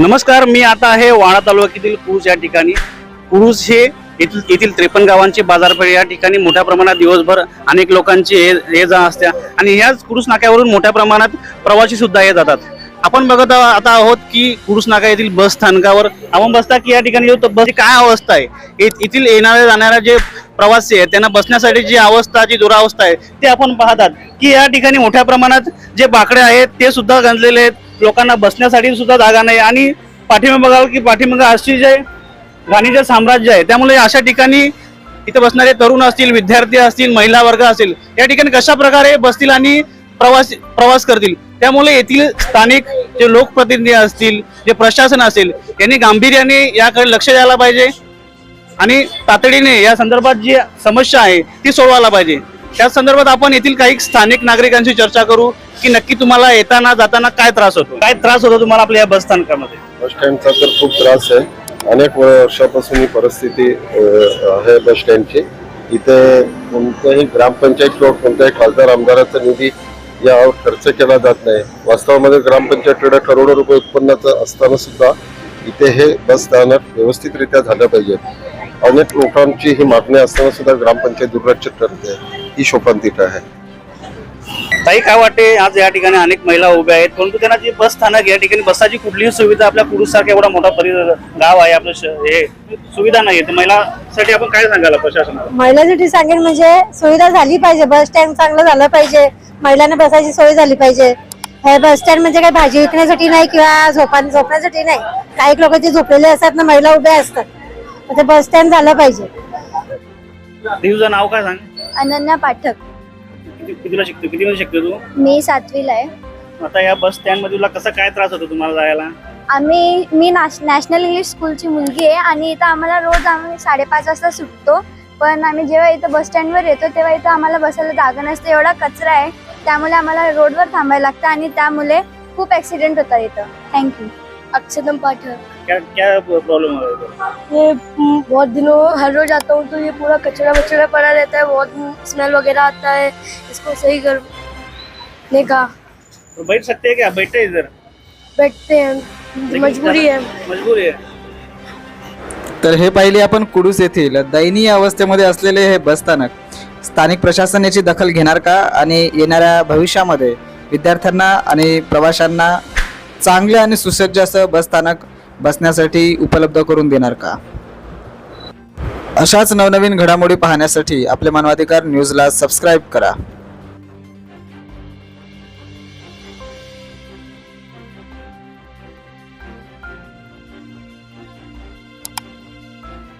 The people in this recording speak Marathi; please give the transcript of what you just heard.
नमस्कार मी आता आहे वाडा तालुक्यातील कुरुस या ठिकाणी. कुरुस हे येथील येथील त्रेपन्न गावांची बाजारपेठ या ठिकाणी मोठ्या प्रमाणात दिवसभर अनेक लोकांची ये जा असते आणि ह्याच कुरुस नाक्यावरून मोठ्या प्रमाणात प्रवासी सुद्धा येत जातात. आपण बघत आता आहोत की कुरुस नाका येथील बस स्थानकावर. आपण बसता की या ठिकाणी येऊ तर बस काय अवस्था आहे? येथील येणाऱ्या जाणाऱ्या जे प्रवासी आहेत त्यांना बसण्यासाठी जी अवस्था जी दुरावस्था आहे ते आपण पाहतात. की या ठिकाणी मोठ्या प्रमाणात जे बाकडे आहेत ते सुद्धा गंजलेले आहेत. लोकांना बसण्यासाठी सुद्धा जागा नाही. आणि पाठीमागे बघाल की पाठीमागे अशी जे घाणीचे साम्राज्य आहे त्यामुळे अशा ठिकाणी इथे बसणारे तरुण असतील विद्यार्थी असतील महिला वर्ग असेल या ठिकाणी कशा प्रकारे बसतील आणि प्रवास प्रवास करतील? त्यामुळे येथील स्थानिक जे लोकप्रतिनिधी असतील जे प्रशासन असेल यांनी गांभीर्याने याकडे लक्ष द्यायला पाहिजे आणि तातडीने या संदर्भात जी समस्या आहे ती सोडवायला पाहिजे. त्या संदर्भात आपण येथील काही स्थानिक नागरिकांशी चर्चा करू की नक्की तुम्हाला येताना जाताना काय त्रास होतो? काय त्रास होतो तुम्हाला आपल्या या बस स्थानकामध्ये? बस स्टँडचा तर खूप त्रास आहे. अनेक वर्षापासून ही परिस्थिती आहे बस स्टँडची. इथे कोणत्याही ग्रामपंचायत किंवा कोणत्याही खासदार आमदाराचा निधी यावर खर्च केला जात नाही. वास्तवामध्ये ग्रामपंचायतकडे करोडो रुपये उत्पन्नाचं असताना सुद्धा इथे हे बस स्थानक व्यवस्थितरित्या झालं पाहिजे. अनेक लोकांची ही मागणी असताना सुद्धा ग्रामपंचायत दुर्लक्षित करते. ही शोकांतिका आहे. ताई काय वाटते आज या ठिकाणी अनेक महिला उभ्या आहेत परंतु त्यांना जी बस स्थानक या ठिकाणी बसाची कुठलीही सुविधा आपल्या पुरुष सारखा एवढा मोठा परि गाव आहे आपलं हे सुविधा नाही महिलासाठी आपण काय सांगायला प्रशासनाला? महिलांसाठी सांगेन म्हणजे सुविधा झाली पाहिजे बस स्टँड चांगलं झालं पाहिजे महिलांना बसायची सोय झाली पाहिजे. हे बस स्टँड म्हणजे काही भाजी विकण्यासाठी नाही किंवा झोपा झोपण्यासाठी नाही. काही लोक जे झोपलेले असतात ना महिला उभ्या असतात. ते बस स्टँड झालं पाहिजे. नाव काय सांग? अनन्या पाठक. किती कितीला शिकतो? किती मध्ये शिकतो तू? मी सातवीला आहे. आता या बस स्टँडमध्ये तुला कसा काय त्रास होतो तुम्हाला जायला? आम्ही मी नॅश नॅशनल इंग्लिश स्कूलची मुलगी आहे आणि इथं आम्हाला रोज आम्ही साडेपाच वाजता सुटतो. पण आम्ही जेव्हा इथं बस स्टँडवर येतो तेव्हा इथं आम्हाला बसायला जागा नसते. एवढा कचरा आहे. त्यामुळे आम्हाला रोडवर थांबायला लागतं आणि त्यामुळे खूप ॲक्सिडेंट होतात इथं. Thank you Akshatam Pathak. क्या क्या प्रॉब्लेम हो रहा है ये बहुत दिनों हर रोज आता हूँ तो ये पूरा कचरा वचरा पड़ा रहता है बहुत स्मेल वगैरह आता है इसको सही करने का तो बैठ सकते हैं क्या? बैठे इधर। बैठते हैं मजबूरी है। मजबूरी है। तर हे पाहिले आपण कुडूस येथील दयनीय अवस्थेमध्ये असलेले हे बसस्थानक स्थानिक प्रशासन याची दखल घेणार का? आणि येणाऱ्या भविष्यामध्ये विद्यार्थ्यांना आणि प्रवाशांना चांगले आणि सुसज्ज असं बसस्थानक बसण्यासाठी उपलब्ध करून देणार का? अशाच नवनवीन घडामोडी पाहण्यासाठी आपले मानवाधिकार न्यूजला सबस्क्राईब करा.